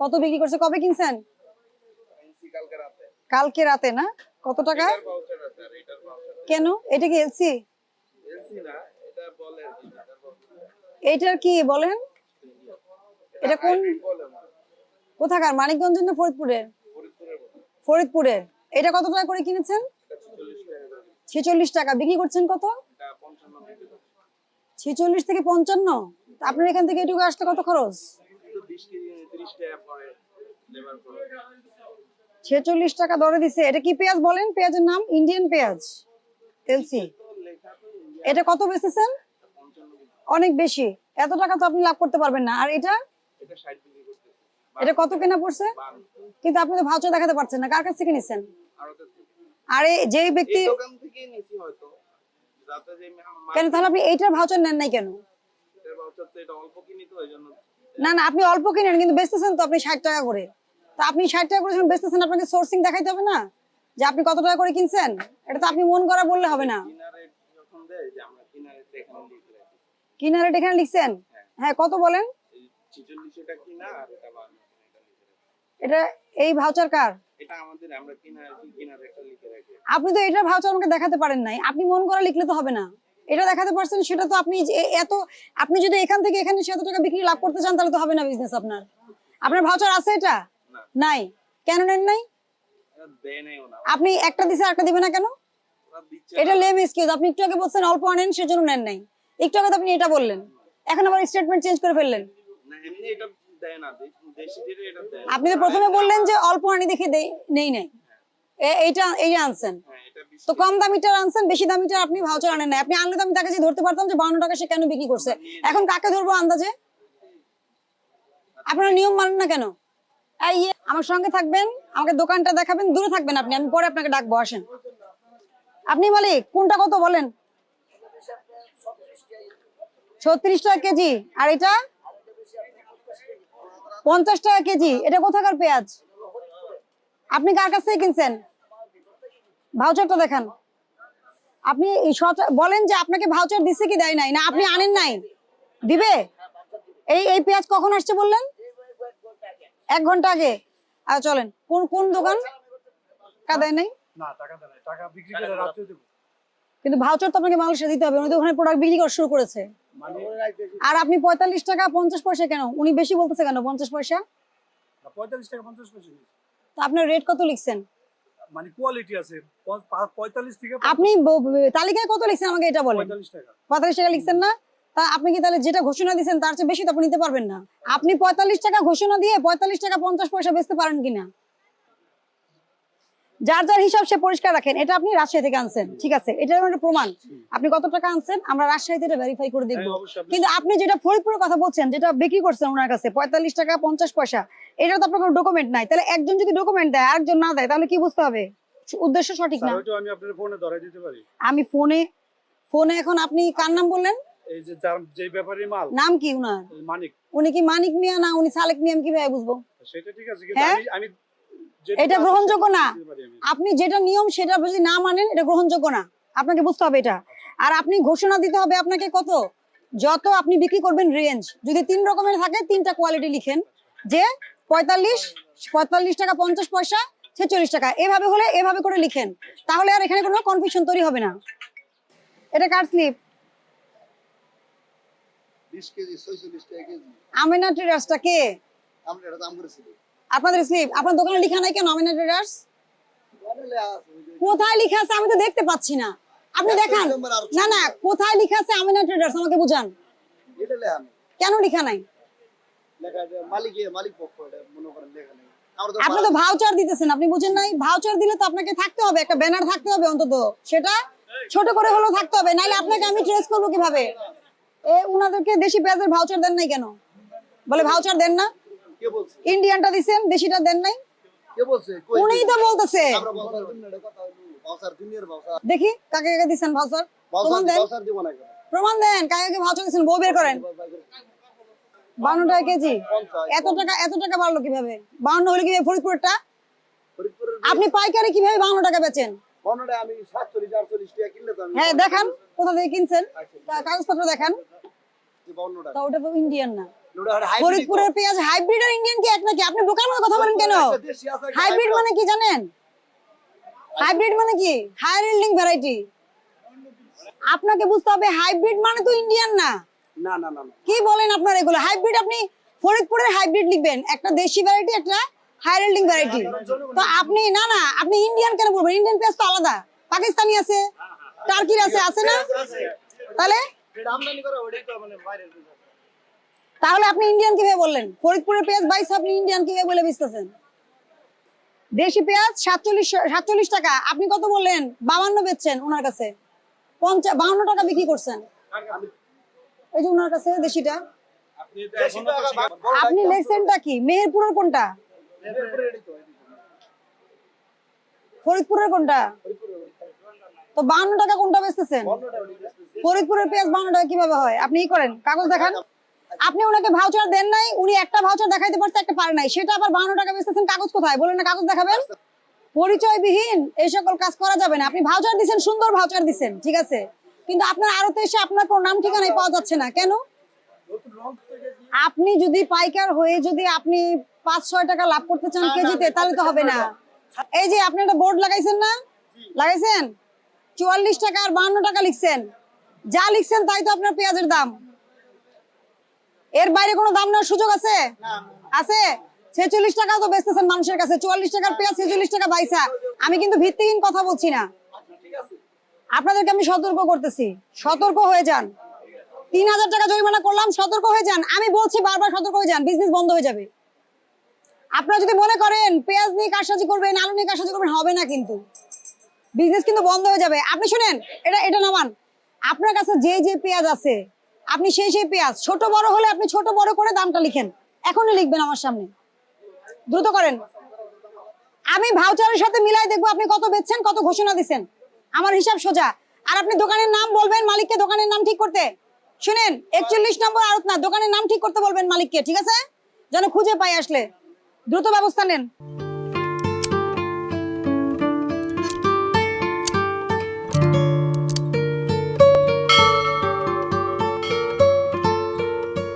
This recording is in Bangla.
কত বিক্রি করছে? কবে কিনছেন? কালকে রাতে। না? কত টাকা। কেন? এটা কি এলসি এটার এইটার কি বলেন? এটা কোন? কোথাকার? মানিকগঞ্জ না ফরিদপুরের? ফরিদপুরের এটা কত টাকা করে কিনেছেন? এটা 46 টাকা করে। ছেচল্লিশ টাকা। বিক্রি করছেন কত? এটা 55 বিক্রি করছি। ছেচল্লিশ থেকে পঞ্চান্ন? আপনার এখান থেকে এটুকু আসতে কত খরচ? কিন্তু 20 কেজি 30 টাকা পরে লেবার করে ছেচল্লিশ টাকা দরে দিছে। এটা কি পেঁয়াজ বলেন? পেঁয়াজের নাম ইন্ডিয়ান পেঁয়াজ। এলসি তো লেখা তো ইন্ডিয়া এটা কত বেচেছেন অনেক বেশি। এত টাকা তো আপনি লাভ করতে পারবেন না। আর এটা? এটা 60 বিক্রি করতেছি। এটা কত কেনা পড়ছে? কিন্তু আপনি তো ভাউচার দেখাতে পারছেন না। কার কাছ থেকে নিছেন? আরও যে ব্যক্তি কেন তাহলে আপনি এইটার ভাউচার নেন নাই কেন? এটা না না, আপনি অল্প কিনেন, কিন্তু বেচতেছেন তো আপনি ষাট টাকা করে। তা আপনি ষাট টাকা করে যখন বেচতেছেন, আপনাকে সোর্সিং দেখাইতে হবে না? যে আপনি কত টাকা করে কিনছেন? এটা তো আপনি মন করা বললে হবে না। কিনা এখানে লিখছেন? হ্যাঁ কত বলেন? এটা এটা এটা এটা এই ভাউচার কার? এটা আপনি তো এটার ভাউচার আমাকে দেখাতে পারেন নাই। আপনি মন করা লিখলে তো হবে না। এটা দেখাতে পারছেন সেটা তো আপনি এত আপনি যদি এখান থেকে এখানে এত টাকা বিক্রি লাভ করতে চান তাহলে তো হবে না বিজনেস আপনার। আপনার ভাউচার আছে এটা? নাই। কেন নেন নাই? আপনি একটা দিছে একটা দিবে না কেন? এটা লেম এক্সকিউজ আপনি একটু আগে বলছেন অল্প আনেন সেজন্য নেন নাই। একটু আগে তো আপনি এটা বললেন। এখন আবার স্টেটমেন্ট চেঞ্জ করে ফেললেন। আপনি তো প্রথমে বললেন যে অল্প আনি দেখে দেই- নেই নাই। এইটা এইটা আনছেন। হ্যাঁ তো কম দামিটার আনছেন বেশি দামিটার আপনি ভাউচার আনেন না আপনি আনলে তো আমি তাকে ধরতে পারতাম যে বান্ন টাকা সে কেন বিক্রি করছে? এখন কাকে ধরবো আন্দাজে? আপনারা নিয়ম মানেন না কেন? এই আমার সঙ্গে থাকবেন আমাকে দোকানটা দেখাবেন দূরে থাকবেন আপনি আমি পরে আপনাকে ডাকবো আসেন। আপনি মালিক কোনটা কত বলেন? ছত্রিশ টাকা কেজি। আর এটা? পঞ্চাশ টাকা কেজি। এটা কোথাকার পেঁয়াজ? আপনি কার কাছ থেকে কিনছেন? ভাউচারটা দেখান। আপনি বলেন যে আপনাকে ভাউচার দিছে কি দেয় নাই? না আপনি আনেন নাই? দিবে? এই এই পেঁয়াজ কখন আসছে বললেন? এক ঘণ্টা আগে। আর চলেন। কোন কোন দোকান? টাকা দেয় নাই? না টাকা দেয় নাই। টাকা বিক্রি করে রাত্রে দেবো। কিন্তু ভাউচার তো আপনাকে মালয়েশিয়া দিতে হবে। উনি তো ওখানে প্রোডাক্ট বিক্রি করা শুরু করেছে। মানে আর আপনি পঁয়তাল্লিশ টাকা পঞ্চাশ পয়সা কেন? উনি বেশি বলতেছে কেন? পঞ্চাশ পয়সা? পঁয়তাল্লিশ টাকা পঞ্চাশ পয়সা তো আপনার রেট কত লিখছেন? মানে কোয়ালিটি আছে। প- পা- পঁয়তাল্লিশ থেকে আপনি তালিকায় কত লিখছেন আমাকে এটা বলেন? পঁয়তাল্লিশ টাকা। পঁয়তাল্লিশ টাকা লিখছেন না? তা আপনি কি তাহলে যেটা ঘোষণা দিচ্ছেন তার চেয়ে বেশি তো আপনি নিতে পারবেন না। আপনি পঁয়তাল্লিশ টাকা ঘোষণা দিয়ে পঁয়তাল্লিশ টাকা পঞ্চাশ পয়সা বেচতে পারেন কিনা? যার যার হিসাব সে পরিষ্কার রাখেন। এটা আপনি রাজশাহী থেকে আনছেন ঠিক আছে? এটা একটা প্রমাণ। আপনি কত টাকা আনছেন? আমরা রাজশাহীতে এটা ভেরিফাই করে দেখব। হ্যাঁ, কিন্তু আপনি যেটা ফরিদপুরের কথা বলছেন যেটা বিক্রি করছেন ওনার কাছে পঁয়তাল্লিশ টাকা পঞ্চাশ পয়সা এটা তো আপনার কোনো ডকুমেন্ট নাই। তাহলে একজন যদি ডকুমেন্ট দেয় আরেকজন না দেয় তাহলে কি বুঝতে হবে? উদ্দেশ্য সঠিক না। আমি ফোনে ফোনে এখন আপনি কার নাম বললেন? এই যে যে ব্যাপারী মাল। নাম কি উনার? মানিক। উনি কি মানিক মিয়া না উনি সালেক মিয়া আমি কীভাবে বুঝব? সেটা ঠিক আছে কিন্তু? আমি আমি যেটা এটা গ্রহণযোগ্য না। আপনি যেটা নিয়ম সেটা যদি না মানেন এটা গ্রহণযোগ্য না। আপনাকে বুঝতে হবে এটা। আর আপনি ঘোষণা দিতে হবে আপনাকে কত? যত আপনি বিক্রি করবেন রেঞ্জ যদি তিন রকমের থাকে তিনটা কোয়ালিটি লিখেন। যে পঁয়তাল্লিশ পঁয়তাল্লিশ টাকা পঞ্চাশ পয়সা ছেচল্লিশ টাকা। এভাবে হলে এভাবে করে লিখেন। তাহলে আর এখানে কোনো কনফিউশন তৈরি হবে না। এটা কার স্লিপ 20 কেজি 46 আমেনা ট্রেডার্সটা কে? আমরা এটা দাম করেছিল আপনাদের স্লিপ আপনার দোকানে লেখা নাই কেন? ওই যে- কোথায় লেখা আছে? আমি তো দেখতে পাচ্ছি না। আপনি দেখান। না না কোথায় লেখা আছে আমিনা ট্রেডার্স আমাকে বুঝান। কেন লেখা নাই? আপনি তো ভাউচার দিতেছেন আপনি বুঝেন নাই? ভাউচার দিলে তো আপনাকে থাকতে হবে একটা ব্যানার থাকতে হবে অন্তত। সেটা ছোট করে হলেও থাকতে হবে নাইলে আপনাকে আমি ট্রেস করব কীভাবে? এ উনাদেরকে দেশি পেঁয়াজের ভাউচার দেন নাই কেন? বলে ভাউচার দেন না? ইন্ডিয়ানটা দিছেন দেশিটা দেন নাই। কে বলছে? উনিই তো বলতেছে। দেখি কাকে কাকে দিছেন ভাউচার? প্রমাণ দেন। প্রমাণ দেন কাকে কাকে ভাউচার দিছেন বউ বের করেন। বান্ন টাকা কেজি। এত টাকা এত টাকা বাড়লো কীভাবে? হলে কীভাবে ফরিদপুরটা আপনি পাইকারি কীভাবে বান্ন টাকা বেচেন? বর্ণটা আমি 47 48 টাকা কিনলে তো আমি হ্যাঁ দেখান কোথা থেকে কিনছেন? কাগজপত্র দেখান। বর্ণটা ওটা তো ইন্ডিয়ান না। ফরিদপুরের পেঁয়াজ হাইব্রিড আর ইন্ডিয়ান কি এক নাকি? আপনি বোকার মতো কথা বলেন কেন? হাইব্রিড মানে কি জানেন? হাইব্রিড মানে কি? হায়ার ইল্ডিং ভ্যারাইটি আপনাকে বুঝতে হবে হাইব্রিড মানে তো ইন্ডিয়ান না। না না না কি বলেন আপনার এগুলো? হাইব্রিড আপনি ফরিদপুরের হাইব্রিড লিখবেন। একটা দেশি ভ্যারাইটি একটা হায়ার ইল্ডিং ভ্যারাইটি তো আপনি না না আপনি ইন্ডিয়ান কেন বলবেন? ইন্ডিয়ান পেঁয়াজ তো আলাদা। পাকিস্তানি আছে। টার্কির আছে আছে না? তাহলে? আমদানি করে ওটাই তো মানে business। তাহলে আপনি ইন্ডিয়ান কীভাবে বললেন? ফরিদপুরের পেঁয়াজ বাইশ, আপনি ইন্ডিয়ান কীভাবে বলে বেচতেছেন? দেশি পেঁয়াজ সাতচল্লিশ সাতচল্লিশ টাকা, আপনি কত বললেন? বাবান্ন বেচছেন ওনার কাছে। পঞ্চাশ বাউন্ন টাকা বিক্রি করছেন। এই যে ওনার কাছে দেশিটা। আপনি। লেখছেনটা কি? মেহেরপুরের কোনটা। ফরিদপুরের কোনটা? তো বাউন্ন টাকা কোনটা বেচতেছেন। ফরিদপুরের পেঁয়াজ বাউন্ন টাকা কীভাবে হয়? আপনি করেন, কাগজ দেখান। আপনি ওনাকে ভাউচার দেন নাই উনি একটা ভাউচার দেখাইতে পারছে একটা পারে নাই। সেটা আবার বাউন্ন টাকা বেচতেছেন কাগজ কোথায়? বলেন না কাগজ দেখাবেন? পরিচয়বিহীন এই সকল কাজ করা যাবে না। আপনি ভাউচার দিছেন সুন্দর ভাউচার দিছেন ঠিক আছে? কিন্তু আপনার আড়তে এসে আপনার কোনো নাম ঠিকানাই পাওয়া যাচ্ছে না। কেন? আপনি যদি পাইকার হয়ে যদি আপনি পাঁচ ছয় টাকা লাভ করতে চান কেজিতে তাহলে তো হবে না। এই যে আপনি একটা বোর্ড লাগাইছেন না? লাগাইছেন? চুয়াল্লিশ টাকা আর বাহান্ন টাকা লিখছেন। যা লিখছেন তাই তো আপনার পেঁয়াজের দাম। এর বাইরে কোনো দাম নেওয়ার সুযোগ আছে। আছে? ছেচল্লিশ টাকা তো বেচতেছেন মানুষের কাছে। চুয়াল্লিশ টাকার পেঁয়াজ ছেচল্লিশ টাকা বাইসা আমি কিন্তু ভিত্তিহীন কথা বলছি না। আপনাদেরকে আমি সতর্ক করতেছি। সতর্ক হয়ে যান। তিন হাজার টাকা জরিমানা করলাম সতর্ক হয়ে যান। আমি বলছি বারবার সতর্ক হয়ে যান বিজনেস বন্ধ হয়ে যাবে। আপনারা যদি মনে করেন পেঁয়াজ নিয়ে কারসাজি করবেন আলু নিয়ে কারসাজি করবেন হবে না কিন্তু। বিজনেস কিন্তু বন্ধ হয়ে যাবে। আপনি শুনেন এটা এটা নামান। আপনার কাছে যে যে পেঁয়াজ আছে আপনি সেই সেই পেঁয়াজ, ছোট বড় হলে আপনি ছোট বড় করে দামটা লিখেন। এখনই লিখবেন আমার সামনে। দ্রুত করেন। আমি ভাউচারের সাথে মিলাই দেখব আপনি কত বেচছেন, কত ঘোষণা দিচ্ছেন আমার হিসাব সোজা। আর আপনি দোকানের নাম বলবেন মালিককে দোকানের নাম ঠিক করতে। শুনেন, একচল্লিশ নম্বর আড়ত না, দোকানের নাম ঠিক করতে বলবেন মালিককে, ঠিক আছে? যেন খুঁজে পাই আসলে। দ্রুত ব্যবস্থা নেন।